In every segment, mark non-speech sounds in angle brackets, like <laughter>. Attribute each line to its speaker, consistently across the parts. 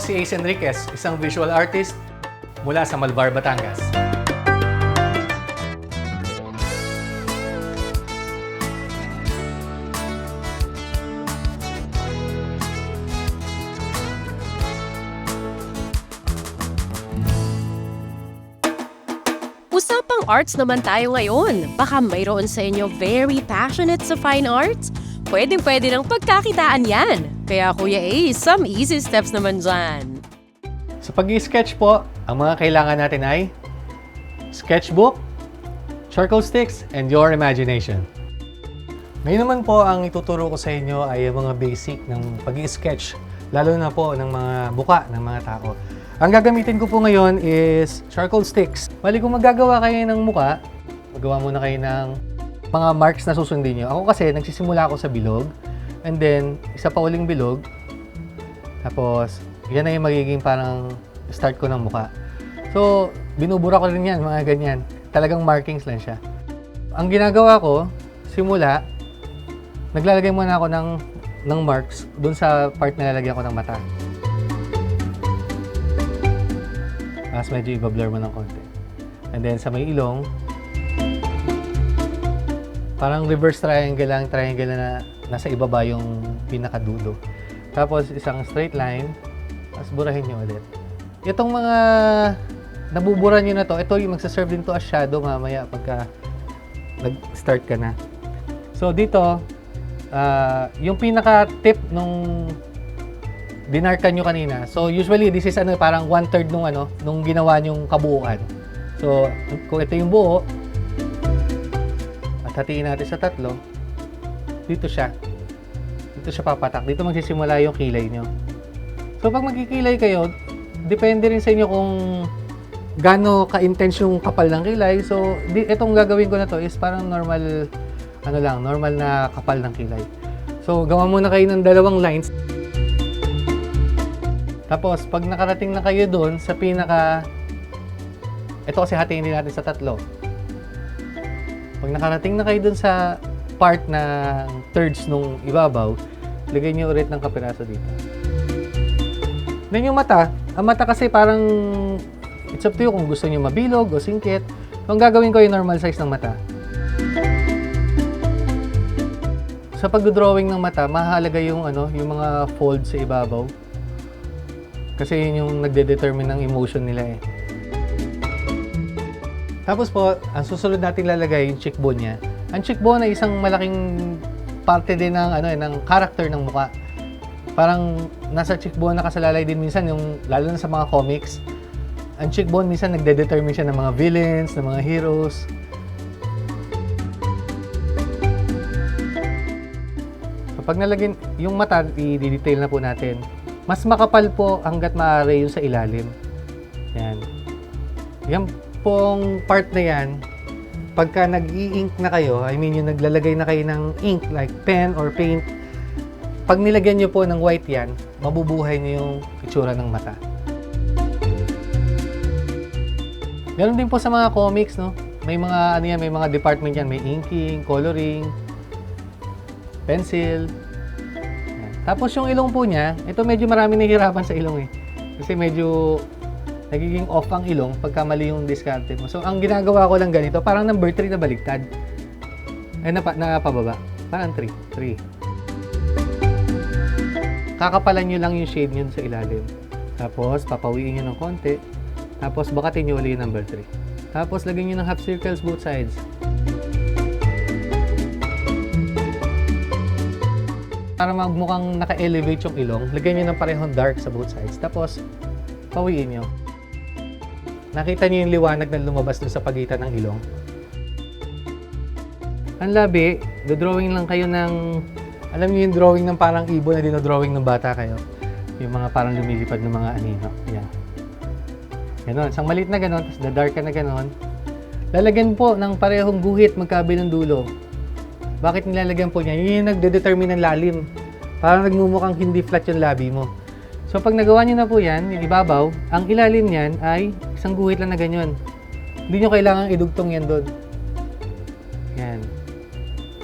Speaker 1: Si Ace Enriquez, isang visual artist mula sa Malvar, Batangas.
Speaker 2: Usapang arts naman tayo ngayon. Baka mayroon sa inyo very passionate sa fine arts? Pwedeng pwede ng pagkakitaan yan. Kaya Kuya Ace, some easy steps naman dyan.
Speaker 1: Sa pag-sketch po, ang mga kailangan natin ay sketchbook, charcoal sticks, and your imagination. Ngayon naman po, ang ituturo ko sa inyo ay ang mga basic ng pag-sketch, lalo na po ng mga buka ng mga tao. Ang gagamitin ko po ngayon is charcoal sticks. Bali kung magagawa kayo ng muka, magawa muna kayo ng mga marks na susundin nyo. Ako kasi, nagsisimula ako sa bilog, and then, isa pa uling bilog, tapos, yan na yung magiging parang start ko ng muka. So, binubura ko rin yan, mga ganyan. Talagang markings lang siya. Ang ginagawa ko, simula, naglalagay muna ako ng, ng marks dun sa part na lalagyan ko ng mata. Tapos medyo i-blur mo ng konti. And then sa may ilong, parang reverse triangle lang, triangle na nasa ibaba yung pinakadulo. Tapos isang straight line, tapos burahin nyo ulit. Itong mga nabubura nyo na to, ito yung magsaserve din to as shadow mamaya pagka nag-start ka na. So dito, ah, yung pinaka-tip nung dinarkan nyo kanina. So usually this is ano parang one third nung ano nung ginawa nyong kabuuan. So kung ito yung buo at hatiin natin sa tatlo, dito siya. Dito siya papatak. Dito magsisimula yung kilay nyo. So pag magkikilay kayo, depende rin sa inyo kung gaano ka-intense yung kapal ng kilay. So di, itong gagawin ko na to is parang normal ano lang, normal na kapal ng kilay. So gawa muna kayo ng dalawang lines. Tapos, pag nakarating na kayo doon sa pinaka... Ito kasi hatiin din natin sa tatlo. Pag nakarating na kayo doon sa part na thirds nung ibabaw, lagay niyo ulit ng kapiraso dito. Then yung mata, ang mata kasi parang it's up to you kung gusto niyo mabilog o singkit. So, ang gagawin ko yung normal size ng mata. Sa pagdodrawing ng mata, mahalaga yung ano, yung mga fold sa ibabaw. Kasi yun yung nagde-determine ng emotion nila eh. Tapos po, ang susunod nating lalagay yung cheekbone niya. Ang cheekbone ay isang malaking parte din ng ano eh, ng character ng mukha. Parang nasa cheekbone nakasalalay din minsan yung lalo na sa mga comics. Ang cheekbone minsan nagde-determine siya ng mga villains, ng mga heroes. So pag nalagyan yung mata, i-detail na po natin. Mas makapal po hanggat maaari yung sa ilalim. Yan. Yan pong part na yan, pagka nag-i-ink na kayo, I mean yung naglalagay na kayo ng ink like pen or paint, pag nilagyan nyo po ng white yan, mabubuhay nyo yung itsura ng mata. Ganon din po sa mga comics, no? May mga ano yan, may mga department yan, may inking, coloring, pencil. Tapos yung ilong po niya, ito medyo marami nahihirapan sa ilong eh. Kasi medyo nagiging off ang ilong pagka mali yung diskarte mo. So, ang ginagawa ko lang ganito, parang number 3 na baliktad. Ay, napa, napababa. Parang 3. 3. Kakapalan nyo lang yung shade nyo sa ilalim. Tapos, papawiin nyo ng konti. Tapos, bakatin nyo ulit yung number 3. Tapos, lagyan nyo ng half circles both sides. Para magmukhang naka-elevate yung ilong, lagyan nyo ng parehong dark sa both sides. Tapos, pawiin nyo. Nakita niyo yung liwanag na lumabas dun sa pagitan ng ilong? Ang labi, drawing lang kayo ng... Alam niyo yung drawing ng parang ibon na dinodrawing ng bata kayo? Yung mga parang lumilipad ng mga anino. Yan. Ganon. Isang maliit na ganon, tapos dark ka na ganon. Lalagyan po ng parehong guhit magkabilang dulo. Bakit nilalagyan po niya? Yun yung nagde-determine ng lalim. Parang nagmumukhang hindi flat yung labi mo. So pag nagawa niyo na po yan, yung ibabaw, ang ilalim niyan ay isang guhit lang na ganyan. Hindi niyo kailangan idugtong yan doon. Yan.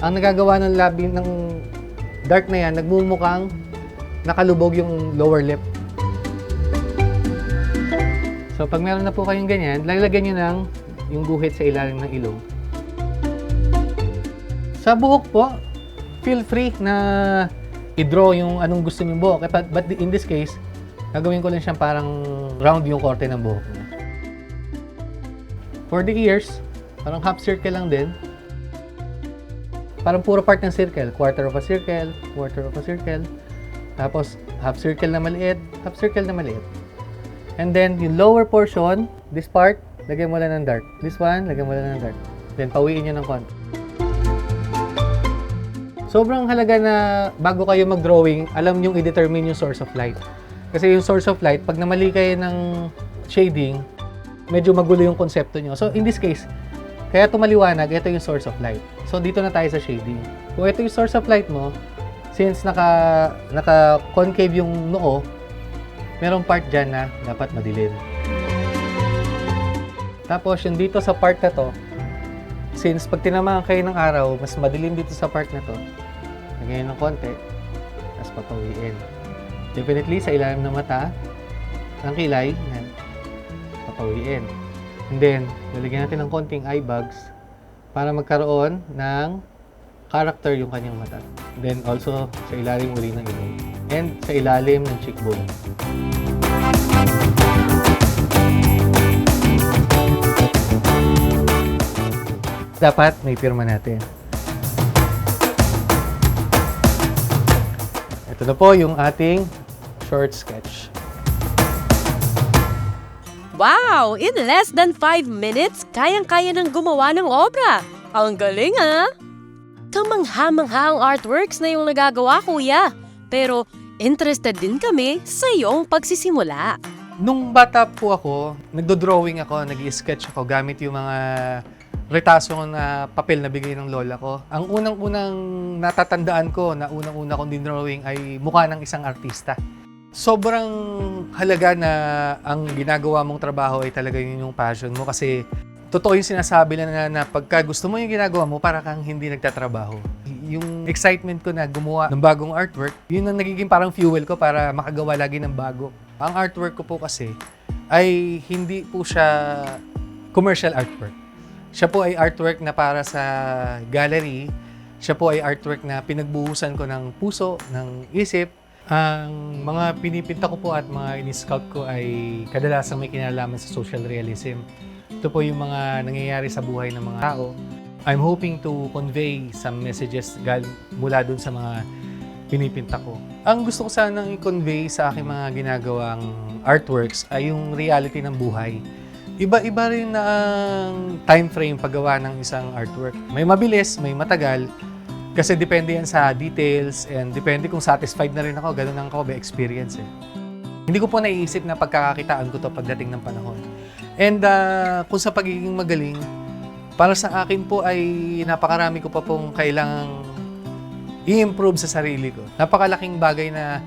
Speaker 1: Ang nagagawa ng labi ng dark na yan, nagmumukhang nakalubog yung lower lip. So, pag meron na po kayong ganyan, lalagyan nyo ng yung guhit sa ilalim ng ilong. Sa buhok po, feel free na i-draw yung anong gusto nyo buhok. Eh, but in this case, gagawin ko lang siyang parang round yung korte ng buhok niya. For the ears, parang half circle lang din. Parang puro part ng circle. Quarter of a circle, quarter of a circle. Tapos, half circle na maliit, half circle na maliit. And then, yung lower portion, this part, lagyan mo lang ng dark. This one, lagyan mo lang ng dark. Then, pawiin nyo ng konti. Sobrang halaga na bago kayo mag-drawing, alam nyo i-determine yung source of light. Kasi yung source of light, pag namali kayo ng shading, medyo magulo yung konsepto nyo. So, in this case, kaya tumaliwanag, ito yung source of light. So, dito na tayo sa shading. Kung ito yung source of light mo, since naka, naka-concave yung noo, merong part dyan na dapat madilim. Tapos, yung dito sa part na to, since pag tinamaan kayo ng araw, mas madilim dito sa part na to, lagyan ng konti, tapos papawiin. Definitely, sa ilalim ng mata, ng kilay, yan, papawiin. And then, lalagyan natin ng konting eye bags para magkaroon ng character yung kanyang mata. Then also, sa ilalim uli ng ilong. And sa ilalim ng cheekbone. Dapat may pirma natin. Ito na po yung ating short sketch.
Speaker 2: Wow! In less than 5 minutes, kayang-kaya nang gumawa ng obra. Ang galing ah! Kamangha-mangha ang artworks na yung nagagawa, kuya. Pero interested din kami sa iyong pagsisimula.
Speaker 1: Nung bata po ako, nagdo-drawing ako, nag sketch ako gamit yung mga retaso na papel na bigay ng lola ko. Ang unang-unang natatandaan ko na unang-una kong dinrawing ay mukha ng isang artista. Sobrang halaga na ang ginagawa mong trabaho ay talaga yun yung passion mo kasi totoo yung sinasabi na, na, na pagka gusto mo yung ginagawa mo, para kang hindi nagtatrabaho. Yung excitement ko na gumawa ng bagong artwork, yun ang nagiging parang fuel ko para makagawa lagi ng bago. Ang artwork ko po kasi ay hindi po siya commercial artwork. Siya po ay artwork na para sa gallery. Siya po ay artwork na pinagbuhusan ko ng puso, ng isip. Ang mga pinipinta ko po at mga in-sculpt ko ay kadalasang may kinalaman sa social realism. Ito po yung mga nangyayari sa buhay ng mga tao. I'm hoping to convey some messages mula dun sa mga pinipinta ko. Ang gusto ko sanang i-convey sa aking mga ginagawang artworks ay yung reality ng buhay. Iba-iba rin na ang time frame paggawa ng isang artwork. May mabilis, may matagal. Kasi depende yan sa details and depende kung satisfied na rin ako. Ganun ang ako ba experience eh. Hindi ko po naiisip na pagkakakitaan ko to pagdating ng panahon. And ah, kung sa pagiging magaling, para sa akin po ay napakarami ko pa pong kailangang i-improve sa sarili ko. Napakalaking bagay na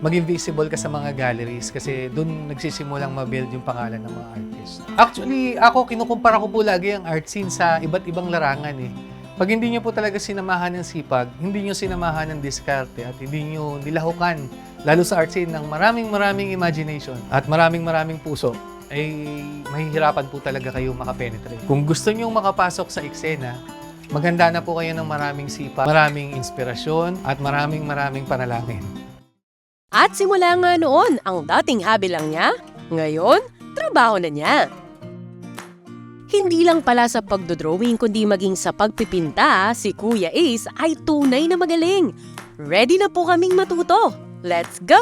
Speaker 1: maging visible ka sa mga galleries kasi doon nagsisimulang mabuild yung pangalan ng mga artist. Actually, ako kinukumpara ko po lagi ang art scene sa iba't ibang larangan eh. Pag hindi nyo po talaga sinamahan ng sipag, hindi nyo sinamahan ng diskarte at hindi nyo nilahukan, lalo sa art scene ng maraming maraming imagination at maraming maraming puso, ay mahihirapan po talaga kayo makapenetrate. Kung gusto nyo makapasok sa eksena, maganda na po kayo ng maraming sipag, maraming inspirasyon at maraming maraming panalangin.
Speaker 2: At simula nga noon, ang dating hobby lang niya, ngayon, trabaho na niya. Hindi lang pala sa pagdodrawing kundi maging sa pagpipinta, si Kuya Ace ay tunay na magaling. Ready na po kaming matuto. Let's go!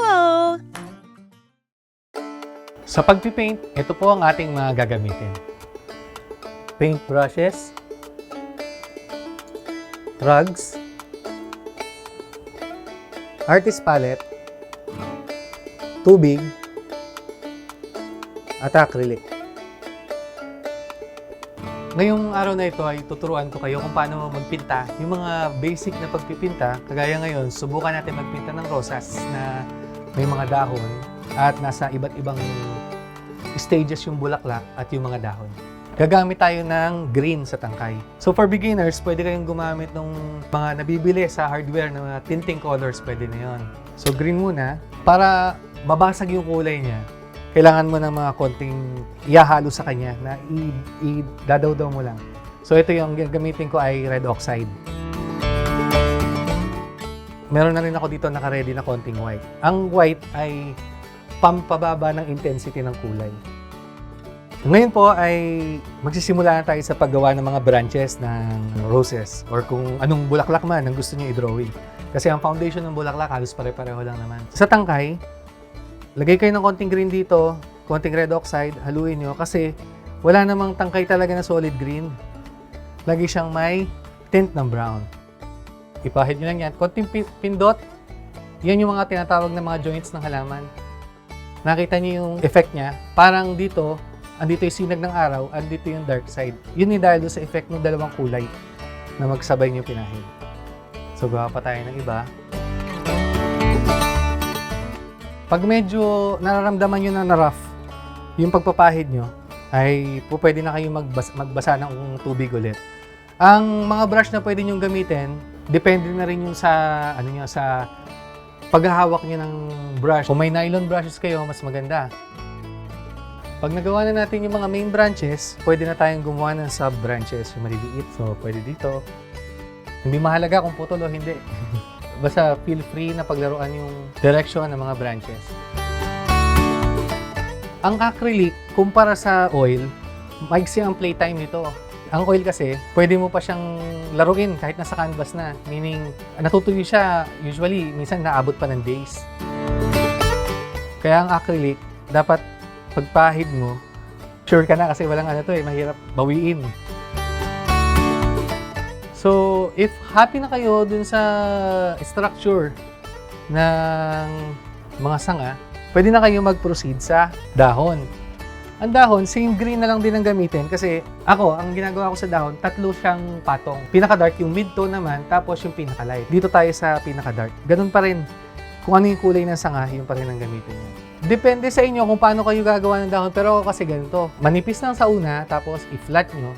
Speaker 1: Sa pagpipaint, ito po ang ating mga gagamitin. Paint brushes, rugs, artist palette, tubig, at acrylic. Ngayong araw na ito ay tuturuan ko kayo kung paano magpinta. Yung mga basic na pagpipinta, kagaya ngayon, subukan natin magpinta ng rosas na may mga dahon at nasa iba't ibang stages yung bulaklak at yung mga dahon. Gagamit tayo ng green sa tangkay. So for beginners, pwede kayong gumamit ng mga nabibili sa hardware na mga tinting colors, pwede na yon. So green muna. Para mabasag yung kulay niya, kailangan mo ng mga konting ihahalo sa kanya na i-dadaw-daw mo lang. So ito yung gagamitin ko ay red oxide. Meron na rin ako dito naka-ready na konting white. Ang white ay pampababa ng intensity ng kulay. Ngayon po ay magsisimula na tayo sa paggawa ng mga branches ng roses or kung anong bulaklak man ang gusto niyo i-drawing. Kasi ang foundation ng bulaklak halos pare-pareho lang naman. Sa tangkay, lagay kayo ng konting green dito, konting red oxide, haluin nyo kasi wala namang tangkay talaga na solid green. Lagi siyang may tint ng brown. Ipahid nyo lang yan. Konting pi- pindot, yan yung mga tinatawag na mga joints ng halaman. Nakita niyo yung effect niya. Parang dito, andito yung sinag ng araw, andito yung dark side. Yun yung dahil sa effect ng dalawang kulay na magsabay niyo pinahid. So, gawa pa tayo ng iba. Pag medyo nararamdaman nyo na na-rough yung pagpapahid nyo, ay po pwede na kayong magbas- magbasa ng tubig ulit. Ang mga brush na pwede nyo gamitin, depende na rin yung sa, ano nyo, sa paghahawak nyo ng brush. Kung may nylon brushes kayo, mas maganda. Pag nagawa na natin yung mga main branches, pwede na tayong gumawa ng sub-branches, yung maliliit. So, pwede dito. Hindi mahalaga kung putol o hindi. <laughs> Basta feel free na paglaruan yung direction ng mga branches. Ang acrylic, kumpara sa oil, maigsi ang playtime nito. Ang oil kasi, pwede mo pa siyang laruin kahit nasa canvas na. Meaning, natutuyo siya, usually, minsan naabot pa ng days. Kaya ang acrylic, dapat pagpahid mo, sure ka na kasi walang ano to eh, mahirap bawiin. So, if happy na kayo dun sa structure ng mga sanga, pwede na kayo mag-proceed sa dahon. Ang dahon, same green na lang din ang gamitin kasi ako, ang ginagawa ko sa dahon, tatlo siyang patong. Pinaka-dark yung mid-tone naman, tapos yung pinaka-light. Dito tayo sa pinaka-dark. Ganun pa rin. Kung ano yung kulay ng sanga, yun pa rin ang gamitin niyo. Depende sa inyo kung paano kayo gagawa ng dahon. Pero ako kasi ganito. Manipis lang sa una, tapos i-flat nyo,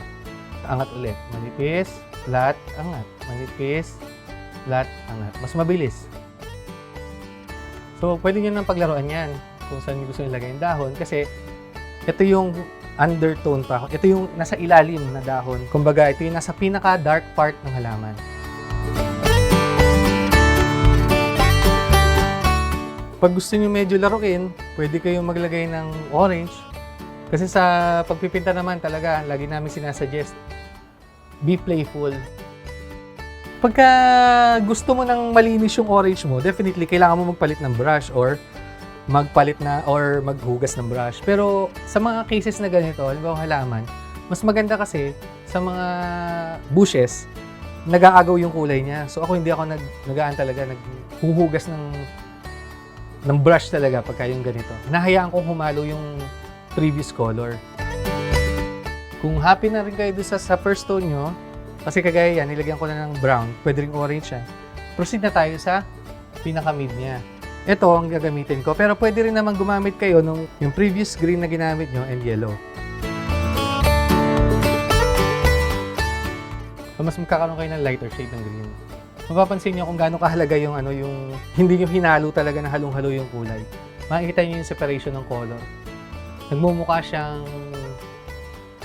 Speaker 1: angat ulit. Manipis, flat, angat. Manipis, flat, angat. Mas mabilis. So, pwede nyo nang paglaruan yan kung saan nyo gusto ilagay yung dahon. Kasi, ito yung undertone pa. Ito yung nasa ilalim na dahon. Kumbaga, ito yung nasa pinaka-dark part ng halaman. Pag gusto nyo medyo laruin, pwede kayong maglagay ng orange. Kasi sa pagpipinta naman talaga, lagi namin sinasuggest, be playful. Pagka gusto mo ng malinis yung orange mo, definitely kailangan mo magpalit ng brush or magpalit na or maghugas ng brush. Pero sa mga cases na ganito, halimbawa halaman, mas maganda kasi sa mga bushes, nag-aagaw yung kulay niya. So ako hindi ako nag nagaan talaga, naghuhugas ng ng brush talaga pagka yung ganito. Nahayaan kong humalo yung previous color. Kung happy na rin kayo doon sa, sa first tone nyo, kasi kagaya yan, nilagyan ko na ng brown, pwede rin orange yan. Proceed na tayo sa pinaka-mid niya. Ito ang gagamitin ko, pero pwede rin naman gumamit kayo nung yung previous green na ginamit nyo and yellow. So, mas magkakaroon kayo ng lighter shade ng green. Mapapansin niyo kung gaano kahalaga yung ano yung hindi niyo hinalo talaga na halong-halo yung kulay. Makikita niyo yung separation ng color. Nagmumukha siyang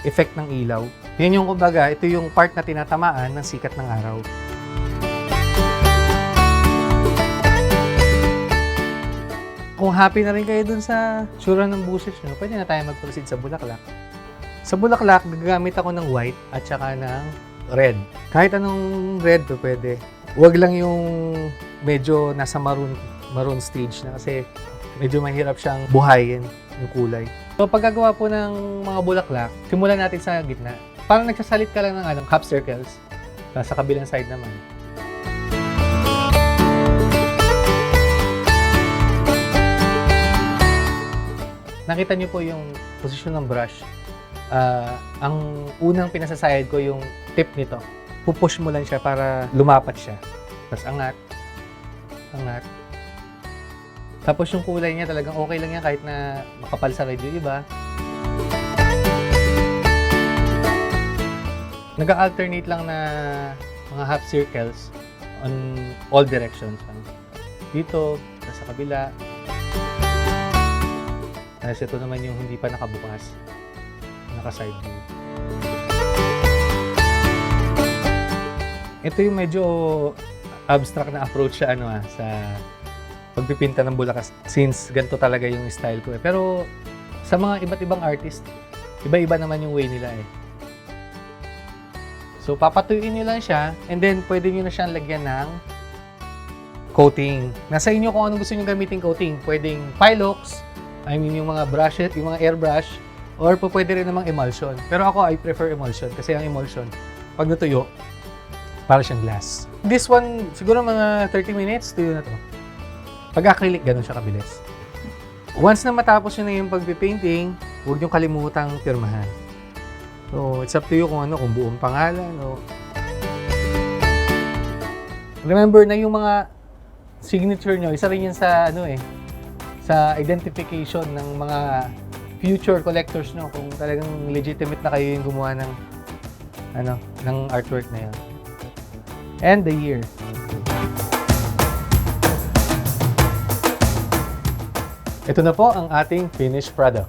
Speaker 1: effect ng ilaw. Yan yung kumbaga, ito yung part na tinatamaan ng sikat ng araw. Kung happy na rin kayo dun sa sura ng buses nyo, pwede na tayo mag-proceed sa bulaklak. Sa bulaklak, gagamit ako ng white at saka ng red. Kahit anong red to pwede. Huwag lang yung medyo nasa maroon, maroon stage na kasi medyo mahirap siyang buhayin yung kulay. So paggagawa po ng mga bulaklak, simulan natin sa gitna. Parang nagsasalit ka lang ng ano, half circles. Sa kabilang side naman. Nakita niyo po yung posisyon ng brush. Ah, ang unang pinasasayad ko yung tip nito. Pupush mo lang siya para lumapat siya. Tapos angat. Angat. Tapos yung kulay niya talagang okay lang yan kahit na makapal sa red iba. Nag-alternate lang na mga half circles on all directions. Dito, sa kabila. Tapos ito naman yung hindi pa nakabukas. Naka-side view. Ito yung medyo abstract na approach sa ano ah, sa pagpipinta ng bulakas since ganito talaga yung style ko eh. Pero sa mga iba't ibang artist, iba-iba naman yung way nila eh. So papatuyuin nyo lang siya and then pwede nyo na siyang lagyan ng coating. Nasa inyo kung anong gusto nyo gamitin coating. Pwedeng Pilox, I mean yung mga brushes, yung mga airbrush, or po pwede rin namang emulsion. Pero ako, I prefer emulsion kasi ang emulsion, pag natuyo, para siyang glass. This one, siguro mga 30 minutes, tuyo na to. Pag acrylic, ganun siya kabilis. Once na matapos nyo na yung pagpipainting, huwag nyo kalimutang pirmahan. So, it's up to you kung ano, kung buong pangalan o... Remember na yung mga signature nyo, isa rin yun sa ano eh, sa identification ng mga future collectors nyo kung talagang legitimate na kayo yung gumawa ng ano, ng artwork na yun. And the year. Ito na po ang ating finished product.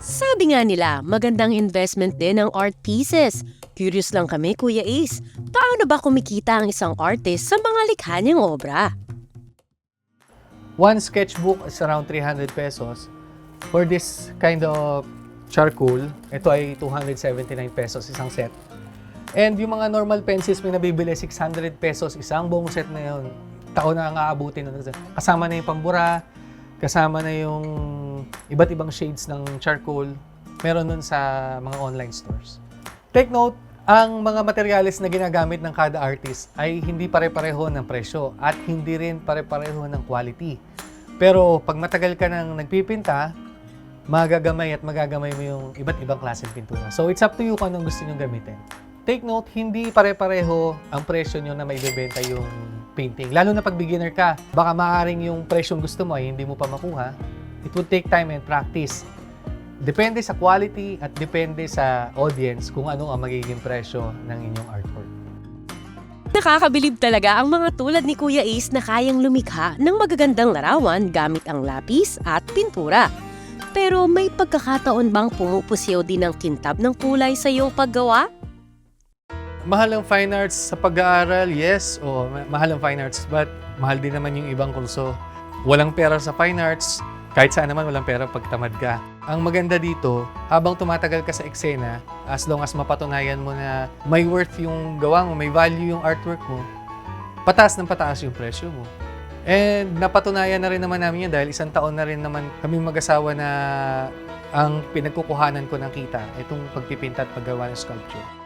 Speaker 2: Sabi nga nila, magandang investment din ang art pieces. Curious lang kami, Kuya Ace. Paano ba kumikita ang isang artist sa mga likha niyang obra?
Speaker 1: One sketchbook is around 300 pesos. For this kind of charcoal, ito ay 279 pesos isang set. And yung mga normal pencils may nabibili 600 pesos isang buong set na yun. Taon na ang aabutin. Kasama na yung pambura, kasama na yung iba't ibang shades ng charcoal. Meron nun sa mga online stores. Take note, ang mga materyales na ginagamit ng kada artist ay hindi pare-pareho ng presyo at hindi rin pare-pareho ng quality. Pero pag matagal ka nang nagpipinta, magagamay at magagamay mo yung iba't ibang klaseng pintura. So it's up to you kung anong gusto nyo gamitin. Take note, hindi pare-pareho ang presyo nyo na may bebenta yung painting. Lalo na pag beginner ka, baka maaaring yung presyong gusto mo ay hindi mo pa makuha. It would take time and practice. Depende sa quality at depende sa audience kung ano ang magiging presyo ng inyong artwork.
Speaker 2: Nakakabilib talaga ang mga tulad ni Kuya Ace na kayang lumikha ng magagandang larawan gamit ang lapis at pintura. Pero may pagkakataon bang pumupusyaw din ng kintab ng kulay sa iyong paggawa?
Speaker 1: Mahal ang fine arts sa pag-aaral, yes. O, ma- mahal ang fine arts, but mahal din naman yung ibang kurso. Walang pera sa fine arts, kahit saan naman walang pera pag tamad ka. Ang maganda dito, habang tumatagal ka sa eksena, as long as mapatunayan mo na may worth yung gawa mo, may value yung artwork mo, pataas ng pataas yung presyo mo. And napatunayan na rin naman namin yan dahil isang taon na rin naman kami mag-asawa na ang pinagkukuhanan ko ng kita, itong pagpipinta at paggawa ng sculpture.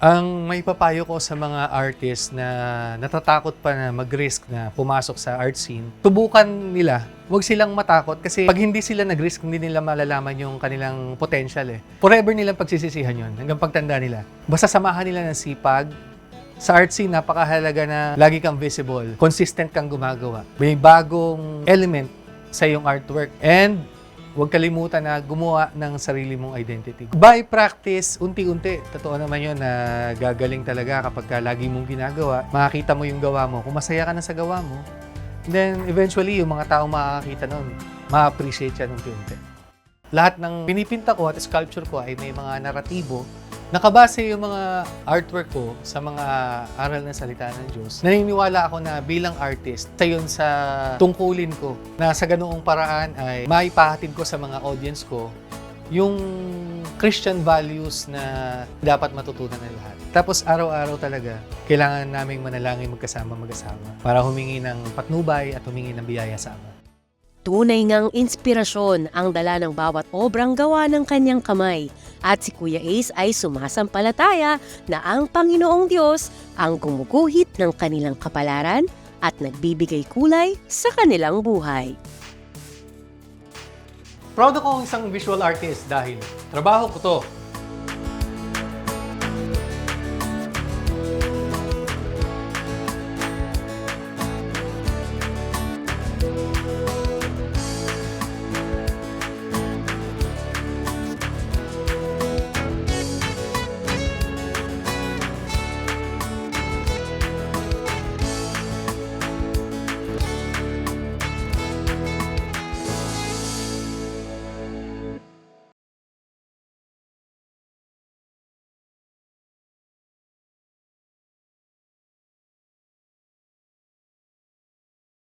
Speaker 1: Ang may papayo ko sa mga artist na natatakot pa na mag-risk na pumasok sa art scene, tubukan nila. Huwag silang matakot kasi pag hindi sila nag-risk, hindi nila malalaman yung kanilang potential eh. Forever nilang pagsisisihan yun hanggang pagtanda nila. Basta samahan nila ng sipag. Sa art scene, napakahalaga na lagi kang visible, consistent kang gumagawa. May bagong element sa iyong artwork. And huwag kalimutan na gumawa ng sarili mong identity. By practice, unti-unti, totoo naman yun na gagaling talaga kapag ka lagi mong ginagawa, makakita mo yung gawa mo. Kung masaya ka na sa gawa mo, then eventually, yung mga taong makakakita nun, ma-appreciate yan unti-unti. Lahat ng pinipinta ko at sculpture ko ay may mga naratibo Nakabase yung mga artwork ko sa mga aral ng salita ng Diyos. Naniniwala ako na bilang artist, sa yun sa tungkulin ko na sa ganoong paraan ay maipahatid ko sa mga audience ko yung Christian values na dapat matutunan ng lahat. Tapos araw-araw talaga, kailangan naming manalangin magkasama mag-asawa para humingi ng patnubay at humingi ng biyaya sa Ama.
Speaker 2: Tunay ngang inspirasyon ang dala ng bawat obrang gawa ng kanyang kamay. At si Kuya Ace ay sumasampalataya na ang Panginoong Diyos ang gumuguhit ng kanilang kapalaran at nagbibigay kulay sa kanilang buhay.
Speaker 1: Proud ako isang visual artist dahil trabaho ko to